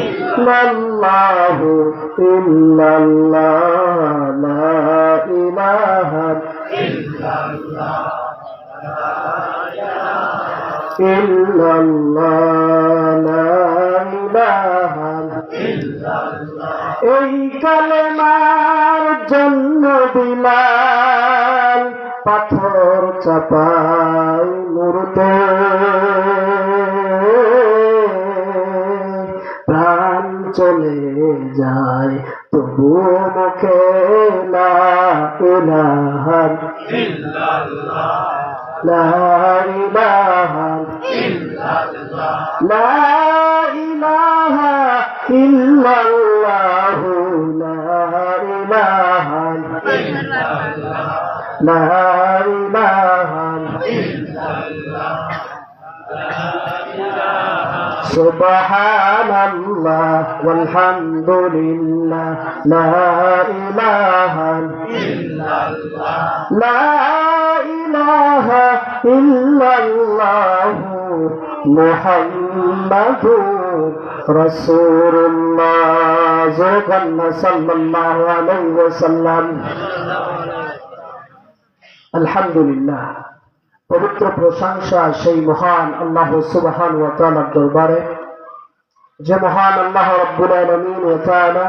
ইল্লাল্লাহু ইল্লাল্লাহ লা ইলাহা ইল্লাল্লাহ। এই কালেমার জন্য বিলাল পাথর চাপাই মুরতে চলে যায় তবু মুখে না ইলাহান লা ইলাহান লা ইলাহা ইল্লাল্লাহ। লা ইলাহান লা سبحان الله والحمد لله لا إله إلا الله لا إله إلا الله محمد رسول الله زوجنا صلى الله عليه وسلم الحمد لله পবিত্র প্রশংসা সেই মহান আল্লাহ সুবহান ওয়া তাআলার দরবারে। যে মহান আল্লাহ রাব্বুল আলামিন ওয়া তাআলা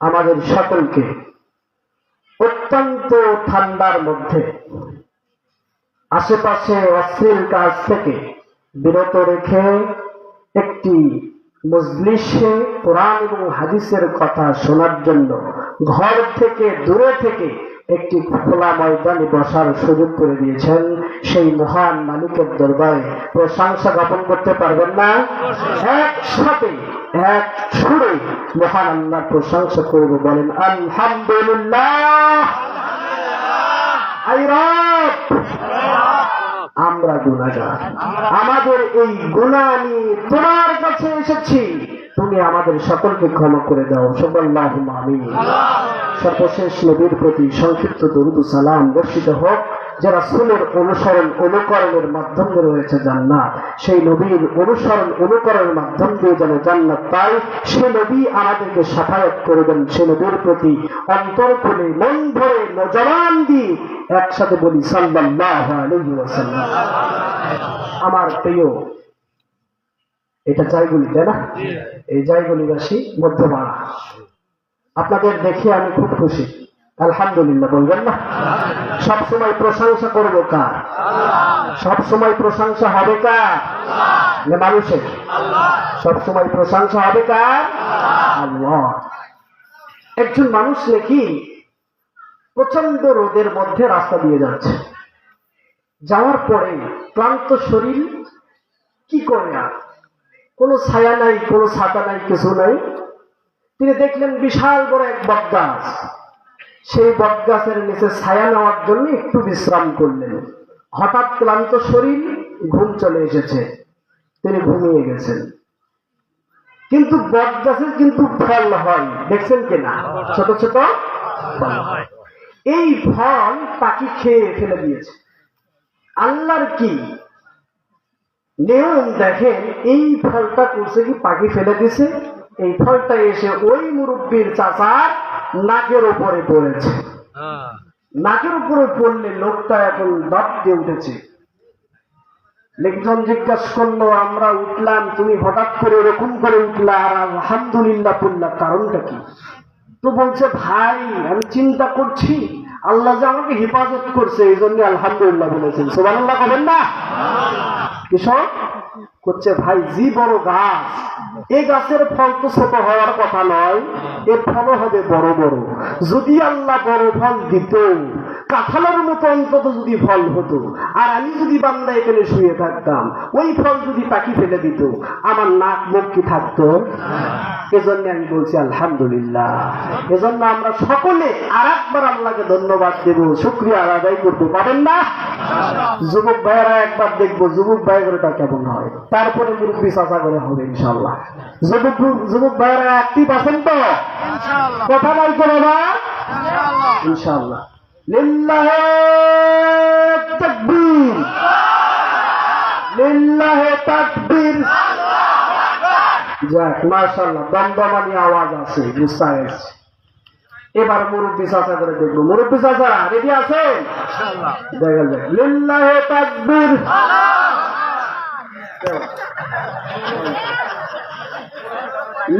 আমাদের সকলকে অত্যন্ত ঠান্ডার মধ্যে আশেপাশে অশ্লীল কাজ থেকে বিরত রেখে একটি মজলিসে কোরআন এবং হাদিসের কথা শোনার জন্য ঘর থেকে দূরে থেকে একটি খোলা ময়দানে বসার সুযোগ করে দিয়েছেন সেই মহান মালিকের দরবারে। প্রশংসা জ্ঞাপন করতে পারবেন না? একসাথে এক সুরে মহান আল্লাহ প্রশংসা করব, বলেন, আলহামদুলিল্লাহ। আমরা গুণাগার আমাদের এই গুণা নিয়ে তোমার কাছে এসেছি। তুমি আমাদের সকলকে ক্ষমা করে দাও। সবাল্লাহ সর্বশেষ নবীর প্রতি সংক্ষিপ্ত দরুদ সালাম বর্ষিত হোক, যারা সুলের অনুসরণ অনুকরণের মাধ্যমে রয়েছে জান্নাত, সেই নবীর অনুসরণ অনুকরণের মাধ্যম দিয়ে যেন জান্নাত পাই, সে নবী আমাদেরকে সাফায়াত দেন, সে নবীর প্রতি অন্তর খুলে মন ভরে নজরান দিয়ে একসাথে বলি ওয়াসাল্লাম। আমার প্রিয় এটা জায়গুলি তাই না? এই জায়গুলিবাসী মধ্যপাড়া আপনাদের দেখে আমি খুব খুশি। আলহামদুলিল্লাহ বলবেন না? সব সময় প্রশংসা করব কার? সব সময় প্রশংসা হবে কার? না মানুষের। সব সময় প্রশংসা হবে কার? আল্লাহ। একজন মানুষ নাকি প্রচণ্ড রোদের মধ্যে রাস্তা দিয়ে যাচ্ছে। যাওয়ার পরে ক্লান্ত শরীর কি করে আর? কোনো ছায়া নাই, কোনো ছাতা নাই, কিছু নাই। তিনি দেখলেন বিশাল বড় এক বটগাছ। সেই বটগাছের নিচে ছায়া নেওয়ার জন্য একটু বিশ্রাম করলেন। হঠাৎ ক্লান্ত শরীর, ঘুম চলে এসেছে। তিনি ঘুমিয়ে গেছেন। কিন্তু বটগাছের কিন্তু ফল হয়, দেখছেন কিনা? ছোট ছোট এই ফল পাখি খেয়ে ফেলে দিয়েছে। আল্লাহর কি? নিয়ম দেখেন এই ফলটা করছে কি পাখি ফেলে দিছে? এই ফলটা এসে ওই মুরব্বীর চাচার নাকের উপরে পড়েছে। নাকের উপরে পড়লে লোকটা এখন দাপ দিয়ে উঠেছে। লোকজন জিজ্ঞাসা করল আমরা উঠলাম তুমি হঠাৎ করে এরকম করে উঠলা আর আলহামদুলিল্লাহ পড়লা কারণটা কি? তো বলছে ভাই আমি চিন্তা করছি আল্লাহ যে আমাকে হেফাজত করছে এই জন্য আলহামদুলিল্লাহ বলেছেন। সোমান আল্লাহ বলেন না কৃষক হচ্ছে ভাই, জি বড় গাছ। এই গাছের ফল তো ছোট হওয়ার কথা নয়। এর ফল হবে বড় বড়। যদি আল্লাহ বড় ফল দিত কাঁঠালের মতো অন্তত যদি ফল হতো আর আমি যদি বান্দা এখানে শুয়ে থাকতাম ওই ফল যদি পাখি ফেলে দিত আমার নাক মুখ কি থাকতো? এজন্য আমি বলছি আলহামদুলিল্লাহ। এজন্য আমরা সকলে আর একবার আল্লাহকে ধন্যবাদ দেব শুক্রিয়া আদায় করতে পারেন না? যুবক ভাইয়েরা একবার দেখব যুবক ভাই ভাইয়েরা কেমন হয়। তারপরে মুরব্বী চাচা করে হবে ইনশাল্লাহ যুবক যুবক ভাইয়েরা অ্যাক্টিভ আছেন তো? কথা নাই তো বাবা ইনশাল্লাহ লিল্লাহে তাকবীর। লিল্লাহে তাকবীর। যাক মাশাল্লাহ দমদমানি আওয়াজ আছে গেছে এবার মুরব্বী চাচা করে দেখব। মুরব্বী চাচা রেডি আছেন? দেখা যাক। লিল্লাহে তাকবীর।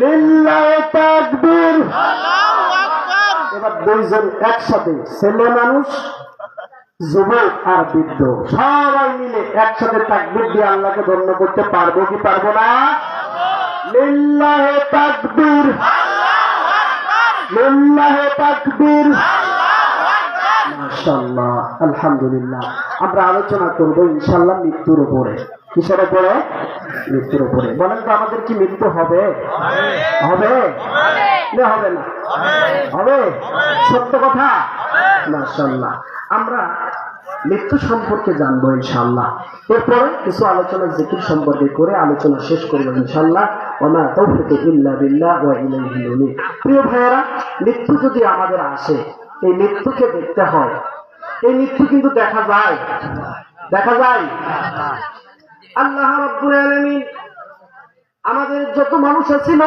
লিল্লাহে তাকবীর। এবার দুইজন একসাথে ছেলে মানুষ, যুবক আর বৃদ্ধ। সবাই মিলে একসাথে তাকবীর দিয়ে আল্লাহকে ধন্য করতে পারব কি পারব না? লিল্লাহে লিল্লাহে আলহামদুলিল্লাহ। আমরা আলোচনা করব ইনশাআল্লাহ মৃত্যুর উপরে। কিসের উপরে? মৃত্যুর উপরে। বলেন তো আমাদের কি মৃত্যু হবে। হবে। না হবে না। হবে? সত্য কথা? মাশাআল্লাহ। আমরা মৃত্যু সম্পর্কে জানব ইনশাআল্লাহ। এরপরে কিছু আলোচনা জিকির সম্পর্কে করে আলোচনা শেষ করব ইনশাআল্লাহ। ওমা তৌফিক ইল্লা বিল্লাহ ওয়া ইলাইহি প্রিয় ভাইয়েরা মৃত্যু যদি আমাদের আসে এই মৃত্যুকে দেখতে হয়। এই মৃত্যু কিন্তু দেখা যায়। দেখা যায়। আল্লাহ রাব্বুল আলামিন আমাদের যত মানুষ আছিল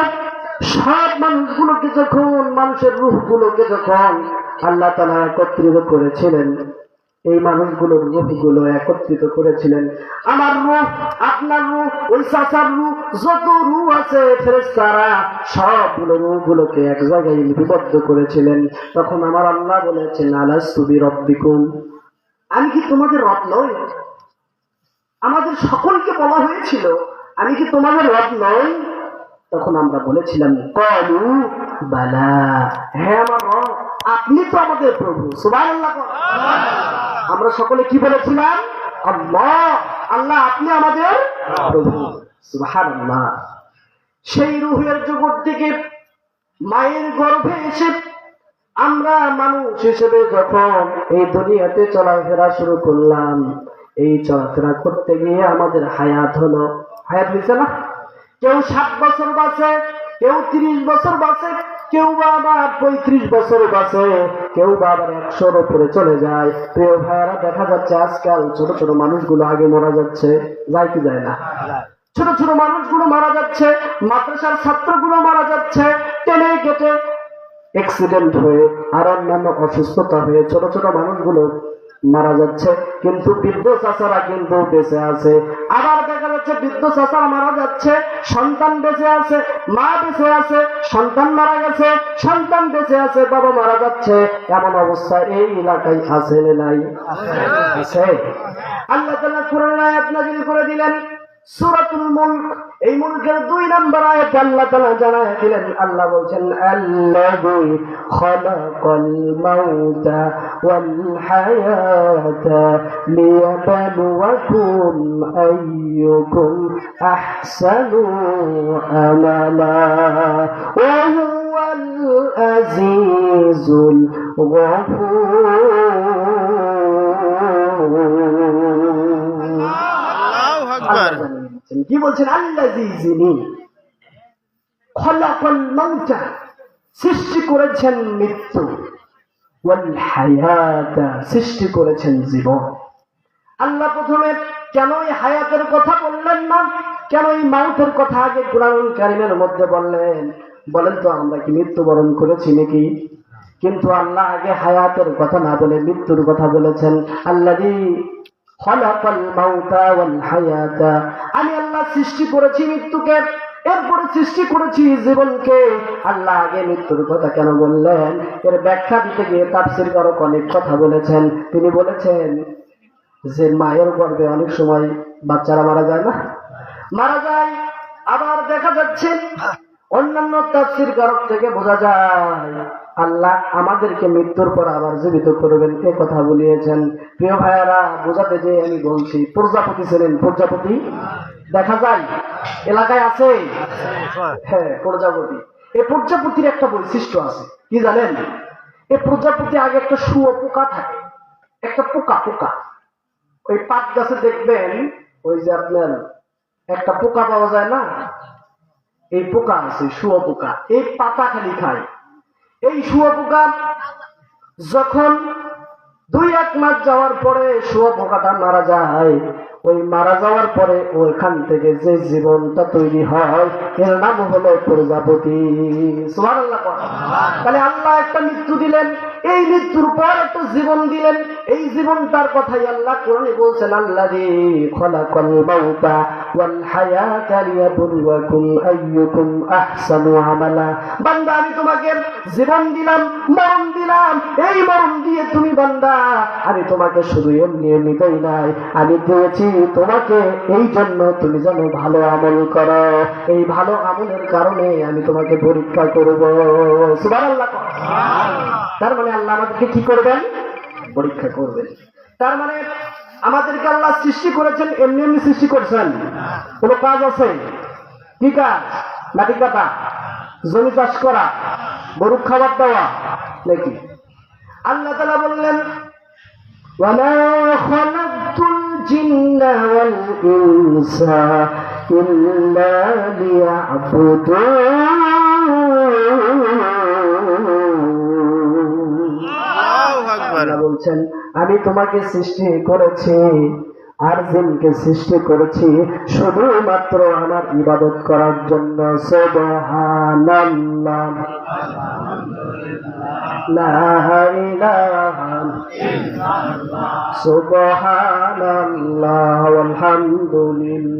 সব মানুষগুলোকে যখন, মানুষের রূপগুলোকে যখন আল্লাহ তালা একত্রিত করেছিলেন, এই মানুষগুলোর রূপগুলো একত্রিত করেছিলেন। আমার রূপ, আপনার রূপ, ওই চাচার রূপ, যত রূপ আছে ফেরেস্তারা সবগুলো রূপগুলোকে এক জায়গায় লিপিবদ্ধ করেছিলেন। তখন আমার আল্লাহ বলেছেন আলাস তুবি রব্বিকুম আমি কি তোমাদের রব নই? আমাদের সকলকে বলা হয়েছিল, আমি কি তোমাদের রব নই? তখন আমরা বলেছিলাম, কলু, বালা হ্যাঁ আমার রব, আপনি তো আমাদের প্রভু আমরা সকলে কি বলেছিলাম? আল্লাহ আল্লাহ আপনি আমাদের প্রভু, সুবহানাল্লাহ। সেই রুহের জগৎ থেকে মায়ের গর্ভে এসে আমরা মানুষ হিসেবে যখন এই দুনিয়াতে চলাফেরা শুরু করলাম, এই চলাফেরা করতে গিয়ে আমাদের হায়াত হলো, হায়াত হয়েছে না? কেউ সাত বছর বাঁচে, কেউ তিরিশ বছর বাঁচে, কেউ বা আবার পঁয়ত্রিশ বছর বাঁচে, কেউ বা আবার একশোর উপরে চলে যায়। প্রিয় ভাইয়েরা, দেখা যাচ্ছে আজকাল ছোট ছোট মানুষগুলো আগে মারা যাচ্ছে, যায় কি যায় না? ছোট ছোট মানুষগুলো মারা যাচ্ছে, মাদ্রাসার ছাত্রগুলো মারা যাচ্ছে, টেনে কেটে অ্যাক্সিডেন্ট হয়ে আর অন্যান্য অসুস্থতা হয়ে ছোট ছোট মানুষগুলো মারা যাচ্ছে, কিন্তু বৃদ্ধ চাষারা কিন্তু বেঁচে আছে। আবার যাচ্ছে বৃদ্ধ চাষারা মারা যাচ্ছে সন্তান বেঁচে আছে মা বেঁচে আছে সন্তান মারা গেছে সন্তান বেঁচে আছে বাবা মারা যাচ্ছে। এমন অবস্থা এই এলাকায় আছে নাই। আছে আল্লাহ তালা কোরআন আয়াত নাজিল করে দিলেন। সূরাতুল মুলক, এই মুলকের দুই নম্বর আয়াতে আল্লাহ তাআলা জানায় দিলেন আল্লাহ বলছেন, আল্লাযী খালাকাল মাউতা ওয়াল হায়াতা লিয়াবলুয়াকুম আইয়ুকুম আহসানু আমালা ওয়া আজিজুল গফুর. আল্লাহ কি বলছেন? আল্লাহ খলাকল মাউতা সৃষ্টি করেছেন মৃত্যু সৃষ্টি করেছেন জীবন। আল্লাহ প্রথমে কেন এই হায়াতের কথা বললেন না? কেন এই মাউতের কথা আগে কোরআন কারিমের মধ্যে বললেন? বলেন তো আমরা কি মৃত্যুবরণ করেছি নাকি? কিন্তু আল্লাহ আগে হায়াতের কথা না বলে মৃত্যুর কথা বলেছেন। আল্লাহ আমি আল্লাহ সৃষ্টি করেছি মৃত্যুকে, এরপরে সৃষ্টি করেছি জীবনকে। আল্লাহ আগে মৃত্যুর কথা কেন বললেন? এর ব্যাখ্যা দিতে গিয়ে কারক অনেক কথা বলেছেন। তিনি বলেছেন যে মায়ের গর্ভে অনেক সময় বাচ্চারা মারা যায় না। মারা যায়, আবার দেখা যাচ্ছে অন্যান্য তাফসির কারক থেকে বোঝা যায়। আল্লাহ আমাদেরকে মৃত্যুর পর আবার জীবিত করবেন, এ কথা বলিয়েছেন। প্রিয় ভাইয়ারা, বোঝাতে যে আমি বলছি, প্রজাপতি ছিলেন প্রজাপতি? দেখা যায়, এলাকায় আছে? হ্যাঁ প্রজাপতি। এই প্রজাপতির একটা বৈশিষ্ট্য আছে, কি জানেন? এই প্রজাপতি আগে একটা শুয়ো পোকা থাকে, একটা পোকা পোকা। ওই পাট গাছে দেখবেন, ওই যে আপনার একটা পোকা পাওয়া যায় না? এই পোকা আছে, শুয়ো পোকা। এই পাতা খালি খায়। এই শুয়োপোকা যখন দুই এক মাস যাওয়ার পরে শুয়োপোকাটা মারা যায়, ওই মারা যাওয়ার পরে ওইখান থেকে যে জীবনটা তৈরি হয়, এর নাম হলো প্রজাপতি। তাহলে আল্লাহ একটা মৃত্যু দিলেন। এই মৃত্যুর পর একটা জীবন দিলেন। এই জীবনটার কথাই আল্লাহ কোরআনে বলছেন আল্লাহ রে খলাকাল মাউতা ওয়াল হায়াতা লিয়াবলুয়াকুম আইয়ুকুম আহসানু আমালা। বান্দা, আমি তোমাকে জীবন দিলাম, মরণ দিলাম। এই মরণ দিয়ে তুমি বান্দা, আমি তোমাকে শুধু এমনি এমনি দেই নাই, আমি দিয়েছি তোমাকে, এই জন্য তুমি যেন ভালো আমল করো। এই ভালো আমলের কারণে আমি তোমাকে পরীক্ষা করব। সুবহানাল্লাহ। তার মানে মাধ্যমে আল্লাহ আমাদেরকে কি করবেন? পরীক্ষা করবেন তার মানে আমাদেরকে আল্লাহ সৃষ্টি করেছেন এমনি এমনি সৃষ্টি করছেন। কোনো কাজ আছে? কি কাজ? মাটি কাটা জমি চাষ করা গরু খাবার দেওয়া নাকি? আল্লাহ তালা বললেন ইল্লা বলছেন আমি তোমাকে সৃষ্টি করেছি আর জিনকে সৃষ্টি করেছি শুধুমাত্র আমার ইবাদত করার জন্য। সুবহানাল্লাহ। সুবহানাল্লাহ আলহামদুলিল্লাহ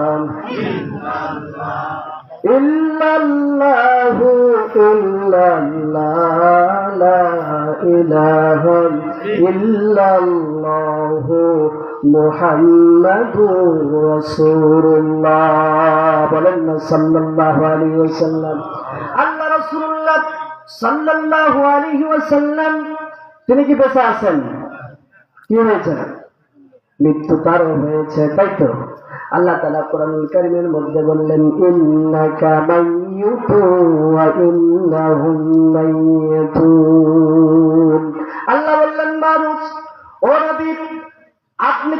ইল্লাল্লাহু ইল্লাল্লাহ ইলাহা ইল্লাল্লাহু মুহাম্মাদুর রাসূলুল্লাহ। বলেন না, সাল্লাল্লাহু আলাইহি ওয়াসাল্লাম। আল্লাহ রাসূলুল্লাহ সাল্লাল্লাহু আলাইহি ওয়াসাল্লাম, তিনি কি বেঁচে আছেন? কি হয়েছে? মৃত্যু তার হয়েছে, তাই তো? আল্লাহ তালা কোরআন কারিমের মধ্যে বললেন আল্লাহ বললেন মানুষ ও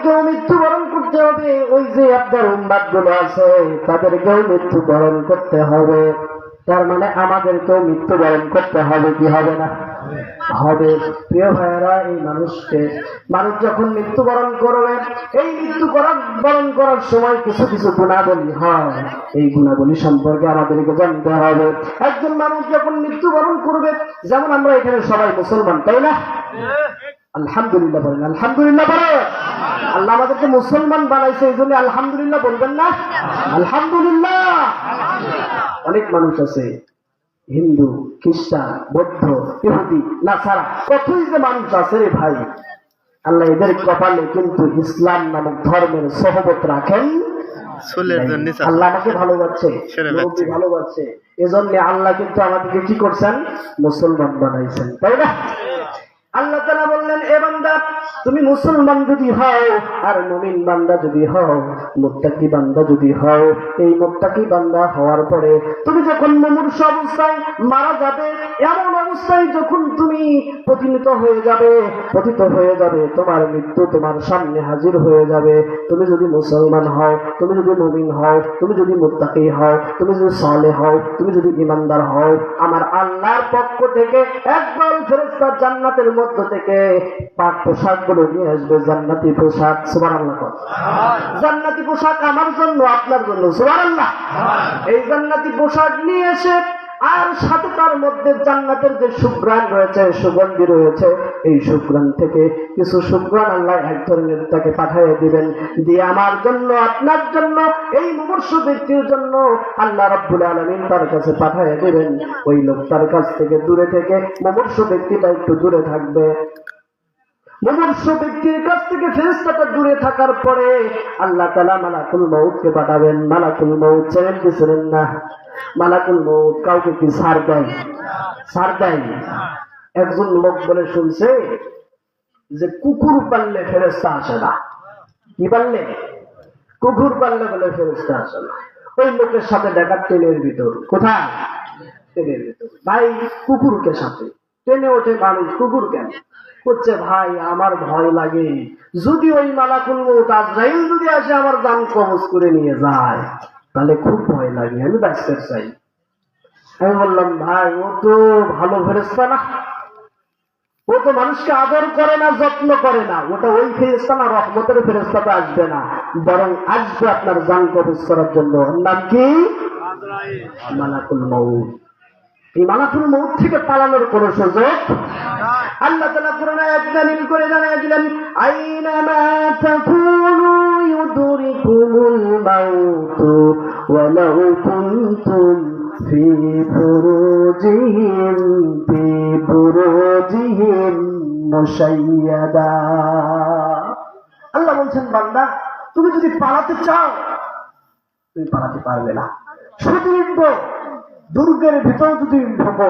কেউ মৃত্যুবরণ করতে হবে। ওই যে আপনার উম্মাদগুলো আছে, তাদেরকেও মৃত্যুবরণ করতে হবে। তার মানে আমাদেরকেও মৃত্যুবরণ করতে হবে, কি হবে না? হবে। প্রিয় ভাইয়েরা, এই মানুষকে, মানুষ যখন মৃত্যুবরণ করবে, এই মৃত্যু করার, বরণ করার সময় কিছু কিছু গুণাবলী হয়। এই গুণাবলী সম্পর্কে আমাদেরকে জানতে হবে। একজন মানুষ যখন মৃত্যুবরণ করবে, যেমন আমরা এখানে সবাই মুসলমান, তাই না? আলহামদুলিল্লাহ বলেন আলহামদুলিল্লাহ বলেন আল্লাহ আমাদেরকে মুসলমান বানাইছে এই জন্য আলহামদুলিল্লাহ বলবেন না? আলহামদুলিল্লাহ। অনেক মানুষ আছে হিন্দু খ্রিস্টান বৌদ্ধ ইহুদি নাসারা কতই যে মানুষ আছে রে ভাই। আল্লাহ এদের কপালে কিন্তু ইসলাম নামক ধর্মের সহবত রাখেন চুলের জন্য আল্লাহ আমাকে ভালোবাসছে সেরে ভালোবাসছে এজন্য আল্লাহ কিন্তু আমাদেরকে কি করছেন? মুসলমান বানাইছেন তাই না? আল্লাহ তালা বললেন, এ বান্দা, তুমি মুসলমান যদি হও আর মুমিন বান্দা যদি হও, মুত্তাকি বান্দা যদি হও, এই মুত্তাকি বান্দা হওয়ার পরে তুমি যখন মুমূর্ষ অবস্থায় মারা যাবে, এমন অবস্থায় যখন তুমি পতিত হয়ে যাবে, পতিত হয়ে যাবে, তোমার মৃত্যু তোমার সামনে হাজির হয়ে যাবে। তুমি যদি মুসলমান হও, তুমি যদি মুমিন হও, তুমি যদি মুত্তাকি হও, তুমি যদি সলে হও, তুমি যদি ইমানদার হও, আমার আল্লাহর পক্ষ থেকে একদল ফেরেস্তা জান্নাতের মধ্য থেকে পাক পোশাকগুলো নিয়ে আসবে জান্নাতি পোশাক সুবার আল্লাহ জান্নাতি পোশাক আমার জন্য আপনার জন্য সুবার আল্লাহ এই জান্নাতি পোশাক নিয়ে এসে আর সাথে তার মধ্যে জান্নাতের যে সুগ্রাণ রয়েছে, সুগন্ধি রয়েছে, এই সুগ্রাণ থেকে কিছু সুগ্রাণ আল্লাহ এক ধরনের তাকে পাঠাইয়া দিবেন। দিয়ে আমার জন্য, আপনার জন্য, এই মুমূর্ষ ব্যক্তির জন্য আল্লাহ রব্বুল আলমিন তার কাছে পাঠাইয়া দিবেন। ওই লোক তার কাছ থেকে দূরে থেকে মুমূর্ষ ব্যক্তিটা একটু দূরে থাকবে। মুমূর্ষ ব্যক্তির কাছ থেকে ফেরেস্তাটা দূরে থাকার পরে আল্লাহ তালা মালাকুল মৌতকে পাঠাবেন। মালাকুল মৌত চ্যানেল দিয়েছিলেন না? মালাকুল মৌত কাউকে কি সার দেয়? সার দেয় একজন লোক বলে শুনছে যে কুকুর পাললে ফেরেস্তা আসে না। কি পারলে কুকুর পাললে বলে ফেরেস্তা আসে না। ওই লোকের সাথে দেখা ট্রেনের ভিতর। কোথায়? ট্রেনের ভিতর। ভাই, কুকুরকে সাথে। ট্রেনে ওঠে মানুষ কুকুর কেন? করছে ভাই আমার ভয় লাগে। যদি ওই মালাকুল মৌত আজরাইল যদি আসে আমার দাম কবজ করে নিয়ে যায় তাহলে খুব ভয় লাগে। আমি বাঁচতে চাই। আমি বললাম ভাই ও তো ভালো ফেরেস্তা না। ও তো মানুষকে আদর করে না যত্ন করে না। ওটা ওই ফেরেস্তা না রহমতের ফেরেস্তাটা আসবে না। বরং আসবে আপনার জান কবজ করার জন্য। নাম কি? মালাকুল মৌত এই মালাকুল মৌত থেকে পালানোর কোন সুযোগ আল্লাহ তালা পুরানা এক দলিল করে জানাই দিলেন আল্লাহ বলছেন, বান্দা, তুমি যদি পালাতে চাও, তুমি পালাতে পারবে না। শুধু দুর্গের ভিতরে যদি ঢোকো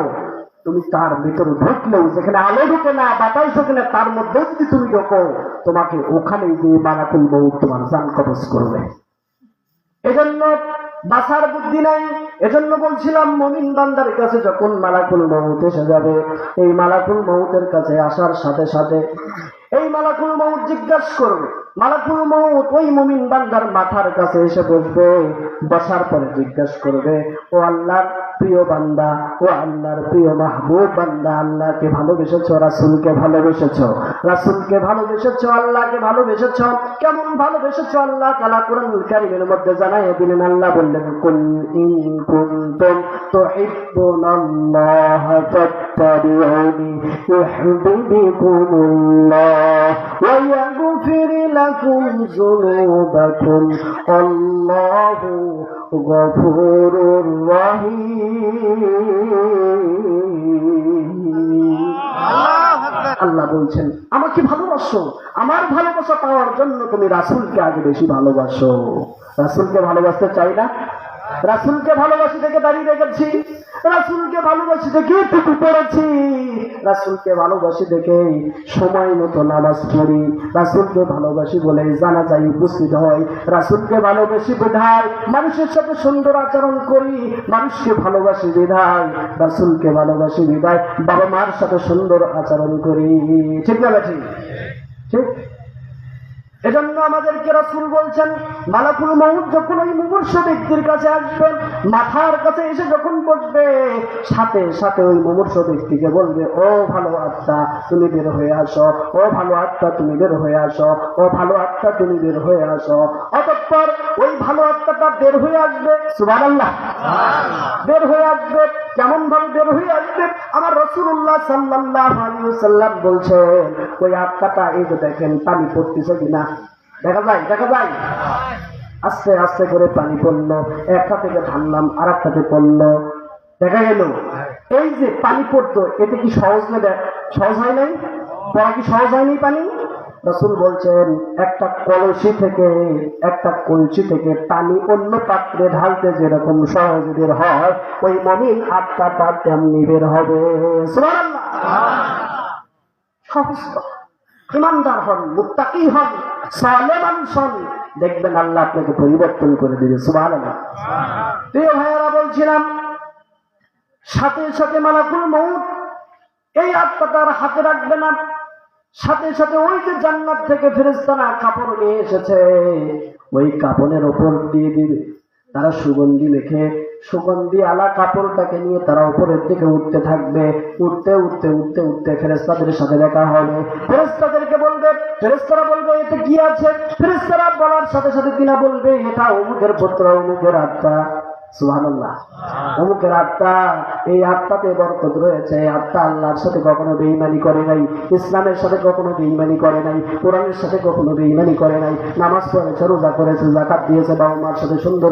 তুমি তার ভিতরে ঢুকলেও যেখানে আলো ঢুকে না, বাতাস ঢুকে না, তার মধ্যে যদি তুমি ঢোকো, তোমাকে ওখানে গিয়ে মালাকুল বউ তোমার জান কবজ করবে। এজন্য বাসার বুদ্ধি নাই। এজন্য বলছিলাম, মমিন বান্দার কাছে যখন মালাকুল মৌত এসে যাবে, এই মালাকুল মৌতের কাছে আসার সাথে সাথে এই মালাকুল মৌত জিজ্ঞাসা করবে মালাকুল মৌত ওই মমিন বান্দার মাথার কাছে এসে বসবে, বসার পরে জিজ্ঞাসা করবে, ও আল্লাহর প্রিয় বান্দা, ও আল্লাহর প্রিয় মাহবুব বান্দা, আল্লাহকে ভালোবেসেছ, রাসুলকে ভালোবেসেছ? রাসুলকে ভালোবেসেছ, আল্লাহকে ভালোবেসেছ? কেমন ভালোবেসেছ আল্লাহ তালা কোরআন কারিমের মধ্যে জানাই দিলেন, আল্লাহ বললেন কুন ইন কুনতুম তুহিব্বুনাল্লাহ ইউহিব্বুকুমুল্লাহ ওয়া ইয়াগফির লাকুম যুনুবাকুম আল্লাহু গফুরুর রহিম আল্লাহ বলছেন, আমাকে ভালোবাসো। আমার ভালোবাসা পাওয়ার জন্য তুমি রাসুলকে আগে বেশি ভালোবাসো। রাসুলকে ভালোবাসতে চাই না রাসুলকে ভালোবাসি দেখে দাঁড়িয়ে রেখেছি। রাসুলকে ভালোবাসি দেখে টুকু পড়েছি। রাসুলকে ভালোবাসি দেখে সময় মতো নামাজ পড়ি। রাসুলকে ভালোবাসি বলে জানা যায় উপস্থিত হয় রাসুলকে ভালোবাসি বিধায় মানুষের সাথে সুন্দর আচরণ করি। মানুষকে ভালোবাসি বিধায়, রাসুলকে ভালোবাসি বিধায় বাবা মার সাথে সুন্দর আচরণ করি। ঠিক না ঠিক ঠিক? এজন্য আমাদেরকে রাসুল বলছেন মালাকুল মৌত যখন ওই মুমূর্ষ ব্যক্তির কাছে আসবেন মাথার কাছে এসে যখন বসবে সাথে সাথে ওই মুমূর্ষ ব্যক্তিকে বলবে ও ভালো আত্মা তুমি বের হয়ে আসো। ও ভালো আত্মা তুমি বের হয়ে আসো। ও ভালো আত্মা তুমি বের হয়ে আসো। অতঃপর ওই ভালো আত্মাটা বের হয়ে আসবে সুবান বের হয়ে আসবে কেমন ভাবে বের হয়ে আসবে, আমার রসুল্লাহ সাল্লাহ সাল্লাম বলছেন ওই আত্মাটা এই যে দেখেন, পানি পড়তেছে কিনা? দেখা যায় দেখা যায়। আস্তে আস্তে করে পানি পড়ল, একটা থেকে ঢাললাম আর একটাতে পড়ল। দেখা গেল, এই যে পানি পড়তো, এতে কি সহজ সহজ হয় নাই? পড়া কি সহজ হয়নি পানি? রসুল বলছেন, একটা কলসি থেকে, একটা কলসি থেকে পানি অন্য পাত্রে ঢালতে যেরকম সহজ বের হয়, ওই মমিন আত্মাটা তেমনি বের হবে। ইমানদার হন, মুত্তাকি হন সালে মানুষ হন দেখবেন আল্লাহ আপনাকে পরিবর্তন করে দিবে সুবাহ প্রিয় ভাইয়েরা, বলছিলাম, সাথে সাথে মালাকুল মৌত এই আত্মাটার হাতে রাখবে না। সাথে সাথে ওই যে জান্নাত থেকে ফেরেস্তারা কাপড় নিয়ে এসেছে। ওই কাপড়ের ওপর দিয়ে দিবে। তারা সুগন্ধি মেখে সুগন্ধি আলা কাপড়টাকে নিয়ে তারা উপরের দিকে উঠতে থাকবে। উঠতে উঠতে উঠতে উঠতে ফেরেস্তাদের সাথে দেখা হবে। ফেরেস্তাদেরকে বলবে ফেরেস্তারা বলবে, এতে কি আছে? ফেরেস্তারা বলার সাথে সাথে কিনা বলবে, এটা অমুকের পুত্র, অমুকের আত্মা। এই আত্মা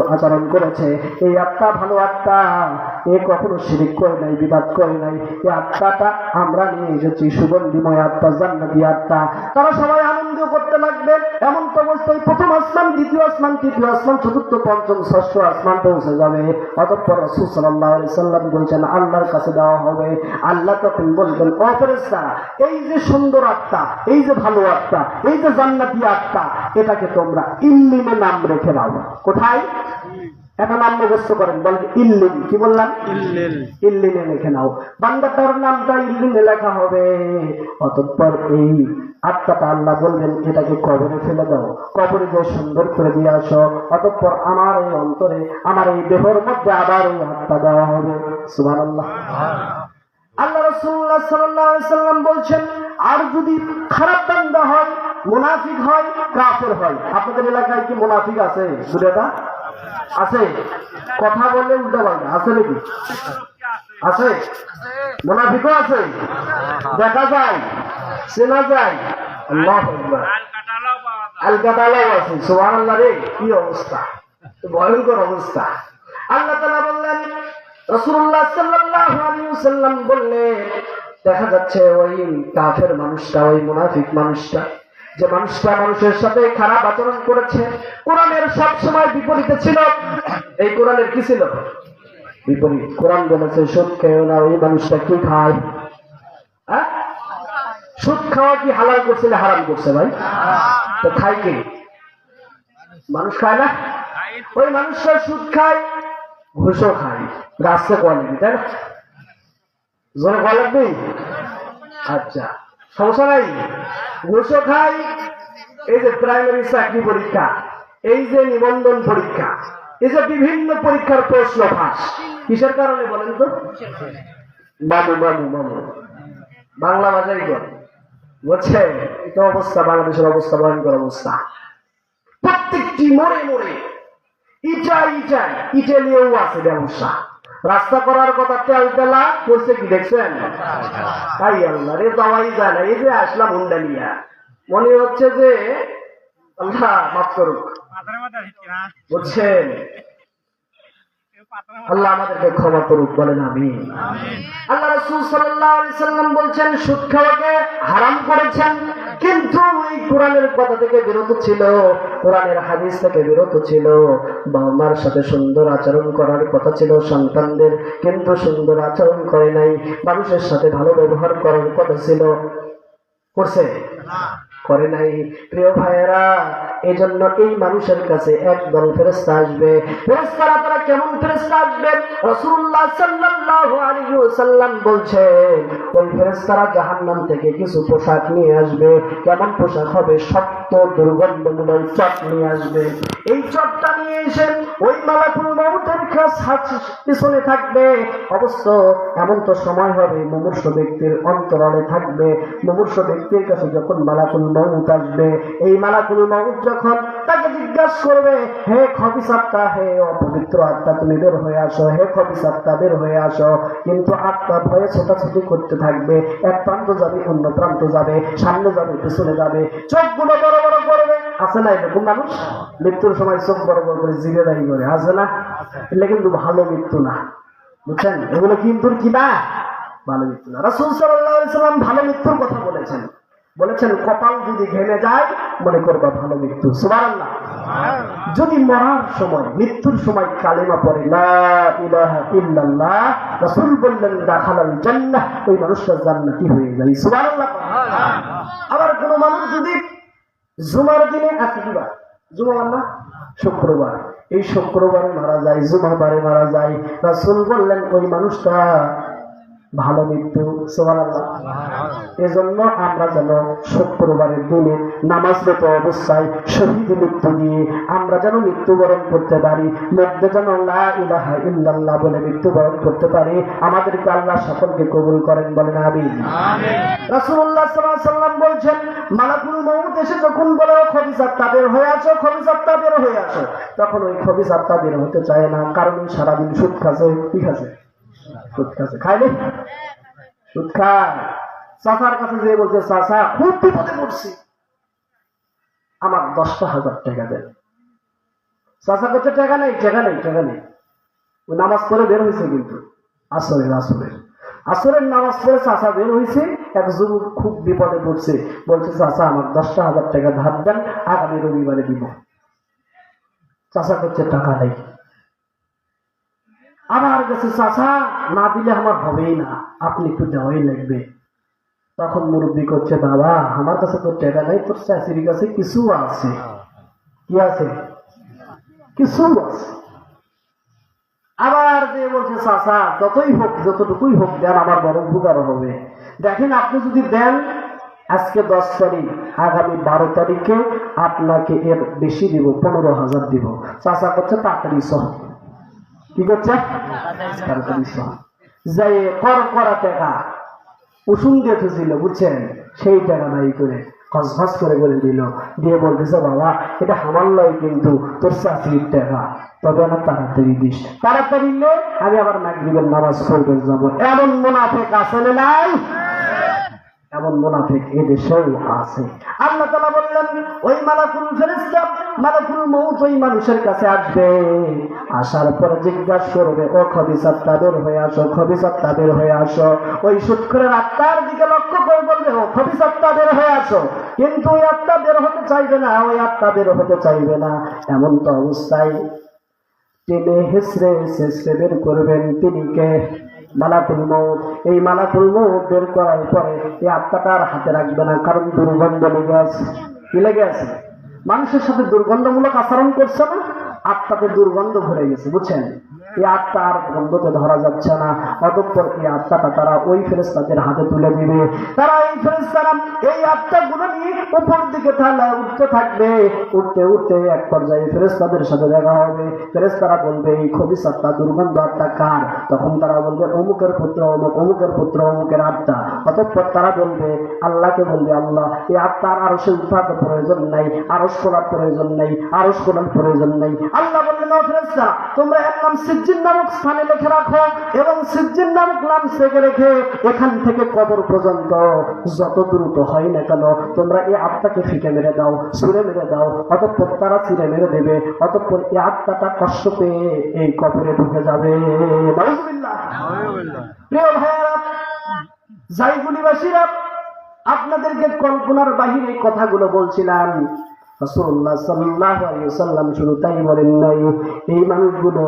আচরণ করেছে। এই আত্মা ভালো আত্মা, এ কখনো শিরিক করে নাই, বিবাদ করে নাই। এই আত্মাটা আমরা নিয়ে এসেছি, সুগন্ধিময় আত্মা, জান্নাতি আত্মা। তারা সবাই আনন্দ করতে লাগবে, এমন তো অবস্থায় প্রথম আসমান, দ্বিতীয় আসমান, তৃতীয় আসমান, চতুর্থ, পঞ্চম, ষষ্ঠ আসমান পৌঁছে যাবে। অতঃপর সাল্লাম বলছেন, আল্লাহর কাছে দেওয়া হবে। আল্লাহ তখন বলবেন অপরেশা এই যে সুন্দর আত্মা, এই যে ভালো আত্মা, এই যে জান্নাতি আত্মা, এটাকে তোমরা ইল্লিমে নাম রেখে দাও। কোথায়? এটা নাম মুখস্থ করেন বলেন ইল্লিম কি বললাম? ইল্লিনে লিখে নাও। বান্দাটার নামটা ইল্লিনে লেখা হবে। অতঃপর এই আত্মাটা আল্লাহ বলবেন এটাকে কবরে ফেলে দাও। কবরে যে সুন্দর করে দিয়ে আসো। অতঃপর আমার এই অন্তরে আমার এই দেহর মধ্যে আবার এই আত্মা দেওয়া হবে। সুবহানাল্লাহ। আল্লাহ আল্লাহ রসুল্লাহ সাল্লাম বলছেন আর যদি খারাপ বান্দা হয় মুনাফিক হয় কাফের হয় আপনাদের এলাকায় কি মুনাফিক আছে? সুরেটা আছে? কথা বললে উল্টা পাল্টা। আছে নাকি? আছে? মুনাফিকও আছে? দেখা যায়, চেনা যায়। কি অবস্থা? অবস্থা। রসুল্লাহ সাল্লাম দেখা যাচ্ছে ওই কাফের মানুষটা, ওই মুনাফিক মানুষটা যে মানুষটা মানুষের সাথে খারাপ আচরণ করেছে, কোরআনের সব সময় বিপরীতে ছিল, এই কোরআনের কি ছিল? বিপরীত। কোরআন বলেছে, সুদ খেয়েও না, ওই মানুষটা কি খায়? হ্যাঁ? সুদ খাওয়া কি হালাল করছে না হারাম করছে ভাই? তো খায় কি? মানুষ খায় না? ওই মানুষটা সুদ খায়, ঘুষও খায়। গাছটা কয় নাকি তাই না? জোরে কয় লাগবে? আচ্ছা। সমস্যা নাই? খায় এই যে প্রাইমারি চাকরি পরীক্ষা, এই যে নিবন্ধন পরীক্ষা, এই যে বিভিন্ন পরীক্ষার প্রশ্ন ফাঁস, কিসের কারণে বলেন তো? বাবু বাবু বাবু। বাংলা বাজাই কর বুঝছে এটা অবস্থা, বাংলাদেশের অবস্থা, ভয়ঙ্কর অবস্থা। প্রত্যেকটি মোড়ে মোড়ে ইটা ইটে নিয়েও আছে ব্যবসা। রাস্তা করার কথা তেল তেলা করছে কি দেখছেন? তাই আল্লাহ রে যাওয়াই যায় না। এই যে আসলাম হুন্ডা নিয়া মনে হচ্ছে যে আল্লাহ মাফ করুক। বুঝছেন? আল্লাহ আমাদেরকে ক্ষমা করুক বলেন আমি আল্লাহ রসুল সাল্লাম বলছেন সুদ খাওয়াকে হারাম করেছেন কিন্তু কোরআনের কথা থেকে বিরত ছিল কোরআনের হাদিস থেকে বিরত ছিল। বাবা মার সাথে সুন্দর আচরণ করার কথা ছিল সন্তানদের কিন্তু সুন্দর আচরণ করে নাই মানুষের সাথে ভালো ব্যবহার করার কথা ছিল। করছে? করে নাই। প্রিয় ভাইয়েরা এই জন্য এই মানুষের কাছে একদল ফেরেস্তা আসবে। ফেরেস্তারা তারা কেমন ফেরেস্তা আসবে? রসুল্লাহ সাল্লাল্লাহু আলাইহি ওয়াসাল্লাম বলছেন, ওই ফেরেস্তারা জাহান্নাম থেকে কিছু পোশাক নিয়ে আসবে। কেমন পোশাক হবে? শক্ত দুর্গন্ধমূলক চট নিয়ে আসবে। এই চটটা নিয়ে এসে ওই মালাকুল মৌতের কাছ পিছনে থাকবে। অবশ্য এমন তো সময় হবে, মুমূর্ষ ব্যক্তির অন্তরালে থাকবে। মুমূর্ষ ব্যক্তির কাছে যখন মালাকুল মৌত আসবে, এই মালাকুল মৌত যখন তাকে জিজ্ঞাসা করবে, হে খবিস আত্মা হে অপবিত্র আত্মা, তুমি বের হয়ে আসো। হে খবিস আত্মা বের হয়ে আসো। কিন্তু আত্মা ভয়ে ছোটাছুটি করতে থাকবে। এক প্রান্ত যাবে, অন্য প্রান্ত যাবে, সামনে যাবে, পিছনে যাবে। চোখগুলো বড় বড় করবে। আছে না এরকম মানুষ? মৃত্যুর সময় চোখ বড় বড় করে জিরে দায়ী করে। আছে না? এটা কিন্তু ভালো মৃত্যু না। বুঝছেন? এগুলো কিন্তু কি না? ভালো মৃত্যু না। রাসুল সাল্লাম ভালো মৃত্যুর কথা বলেছেন। বলেছেন কপাল যদি ঘেমে যায় মনে করবা ভালো মৃত্যু। সুবহানাল্লাহ। যদি মরার সময় মৃত্যুর সময় কালেমা পড়ে লা ইলাহা ইল্লাল্লাহ রাসূল বললেন দাখালাল জান্নাহ ওই মানুষটা জান্নাতি হয়ে যায়। সুবহানাল্লাহ। আবার কোন মানুষ যদি জুমার দিনে আছে কি বার জুমা না? শুক্রবার। এই শুক্রবারে মারা যায় জুমাবারে মারা যায়। রাসূল বললেন ওই মানুষটা ভালো মৃত্যু এজন্য আমরা যেন শুক্রবারের দিনে নামাজরত অবস্থায় শহীদ মৃত্যু দিয়ে আমরা যেন মৃত্যুবরণ করতে পারি মধ্যে যেন ইলাহা ইল্লাল্লাহ বলে মৃত্যুবরণ করতে পারি আমাদেরকে আল্লাহ সকলকে কবুল করেন বলেন আমিন। রাসূলুল্লাহ সাল্লাল্লাহু আলাইহি সাল্লাম বলছেন মালাকুল মউত এসে যখন বলে হয়ে বের হয়ে আসো। তখন ওই খবিস আত্মা বের হতে চায় না কারণ সারাদিন সুদ খাচ্ছে কি খাচ্ছে? আমার দশটা হাজার টাকা দেন। চাচা করছে টাকা নেই টাকা নেই টাকা নেই। নামাজ পড়ে বের হয়েছে কিন্তু, আসরের আসরের। আসরের নামাজ পড়ে চাচা বের হয়েছে। এক যুবক খুব বিপদে পড়ছে। বলছে চাচা আমার দশটা হাজার টাকা ধার দেন, আগামী রবিবারে দিব। চাচা করছে টাকা নেই। আমার কাছে চাচা, না দিলে আমার হবেই না। আপনি একটু দেওয়াই লাগবে। তখন মুরব্বী করছে, বাবা, আমার কাছে তো টাকা নাই, তোর চাষির কাছে কিছু আছে। কি আছে? কিছু আছে। আবার যে বলছে চাষা যতই হোক, যতটুকুই হোক দেন, আমার বড় উপকার হবে। দেখেন, আপনি যদি দেন, আজকে দশ তারিখ, আগামী বারো তারিখে আপনাকে এর বেশি দিব, পনেরো হাজার দিব। চাষা করছে, তাড়াতাড়ি সহ। কি করছে? যাই কর করা টাকা। উসুন দেখেছিল বুঝছেন? সেই টাকা নাই করে খসখস করে বলে দিল। দিয়ে বলতেছে, বাবা, এটা আমার লয় কিন্তু তোর চাকরির টাকা। তবে আমার তাড়াতাড়ি দিস। তাড়াতাড়ি নে, আমি আবার মাগরিবের নামাজ পড়তে যাব। এমন মুনাফেক না নাই? এমন মুনাফিক এদেশেও আছে। আল্লাহ তালা ওই মালাকুল ফেরেস্তা মালাকুল মৌত ওই মানুষের কাছে আসবে। আসার পর জিজ্ঞাসা করবে, ও খবিসাত্তা বের হয়ে আসো খবিসাত্তা বের হয়ে আসো। ওই সুৎখরের আত্মার দিকে লক্ষ্য করে বলবে, ও খবিসাত্তা বের হয়ে আসো। কিন্তু ওই আত্মা বের হতে চাইবে না, ওই আত্মা বের হতে চাইবে না। এমন তো অবস্থায় টেনে হেসড়ে হেসড়ে বের করবেন, তিনি কে? মালাকুল মৌত এই মালাকুল মৌত বের করার পরে এই আত্মাটা আর হাতে রাখবে না, কারণ দুর্গন্ধ লেগে আছে। কি লেগে আছে। মানুষের সাথে দুর্গন্ধমূলক আচরণ করছে না আত্মাতে দুর্গন্ধ ভরে গেছে বুঝছেন? এই আত্মা আর গন্ধতে ধরা যাচ্ছে না। অতঃপর এই আত্মাটা তারা ওই ফেরেস্তাদের হাতে তুলে দিবে। তারা এই ফেরেস্তারা এই আত্মাগুলো নিয়ে উপর দিকে তাহলে উঠতে থাকবে। উঠতে উঠতে এক পর্যায়ে ফেরেস্তাদের সাথে দেখা হবে। ফেরেস্তারা বলবে, এই খবিস আত্মা দুর্গন্ধ আত্মা কার? তখন তারা বলবে, অমুকের পুত্র, অমুক, অমুকের পুত্র, অমুকের আত্মা। অতঃপর তারা বলবে, আল্লাহকে বলবে, আল্লাহ, এই আত্মার আরও সে উঠার প্রয়োজন নাই আরস করার প্রয়োজন নাই আরস করার প্রয়োজন নেই। আল্লাহ বললেন ফেরেস্তা তোমরা এক নাম সিজ্জিন নামক স্থানে লিখে রাখো এবং সিজ্জিন নামক নাম সেকে রেখে এখান থেকে কবর পর্যন্ত যত দ্রুত হয় না কেন তোমরা এই আত্মাকে ফিকে মেরে দাও ছুঁড়ে মেরে দাও অতঃপর তারা ছিঁড়ে মেরে দেবে অতঃপর এই আত্মাটা কষ্ট পেয়ে এই কবরে ঢুকে যাবে। প্রিয় ভাইয়েরা জাইগুলিবাসীরা আপনাদেরকে কল্পনার বাহিরে কথাগুলো বলছিলাম। রাসূলুল্লাহ সাল্লাল্লাহু আলাইহি ওয়াসাল্লাম শুধু তাই বলেন নাই এই মানুষগুলো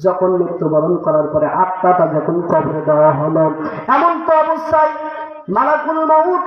যখন মৃত্যুবরণ করার পরে আত্মাটা যখন কবরে দেওয়া হলো এমন তো অবস্থায় মালাকুল মাউত